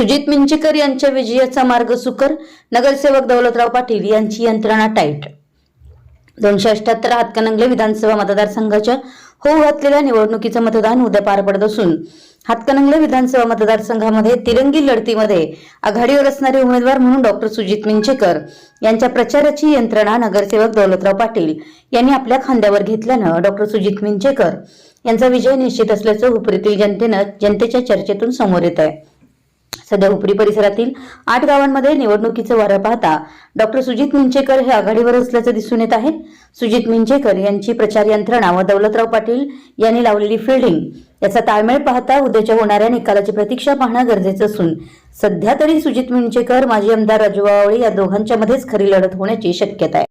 सुजित मिंचेकर यांच्या विजयाचा मार्ग सुकर नगरसेवक दौलतराव पाटील यांची यंत्रणा टाईट. दोनशे अठ्याहत्तर हातकणंगले विधानसभा मतदारसंघाच्या होऊ घातलेल्या निवडणुकीचं मतदान उद्या पार पडत असून हातकणंगले विधानसभा मतदारसंघामध्ये तिरंगी लढतीमध्ये आघाडीवर असणारे उमेदवार म्हणून डॉक्टर सुजित मिंचेकर यांच्या प्रचाराची यंत्रणा नगरसेवक दौलतराव पाटील यांनी आपल्या खांद्यावर घेतल्यानं डॉक्टर सुजित मिंचेकर यांचा विजय निश्चित असल्याचं हुपरीतील जनतेनं जनतेच्या चर्चेतून समोर येत आहे सध्या हुपरी परिसरातील आठ गावांमध्ये निवडणुकीचं वारं पाहता डॉक्टर सुजित मिंचेकर हे आघाडीवर असल्याचं दिसून येत आहे. सुजित मिंचेकर यांची प्रचार यंत्रणा व दौलतराव पाटील यांनी लावलेली फिल्डिंग याचा ताळमेळ पाहता उद्याच्या होणाऱ्या निकालाची प्रतीक्षा पाहणं गरजेचं असून सध्या तरी सुजित मिंचेकर माजी आमदार राजू वावळे या दोघांच्या मध्येच खरी लढत होण्याची शक्यता आहे.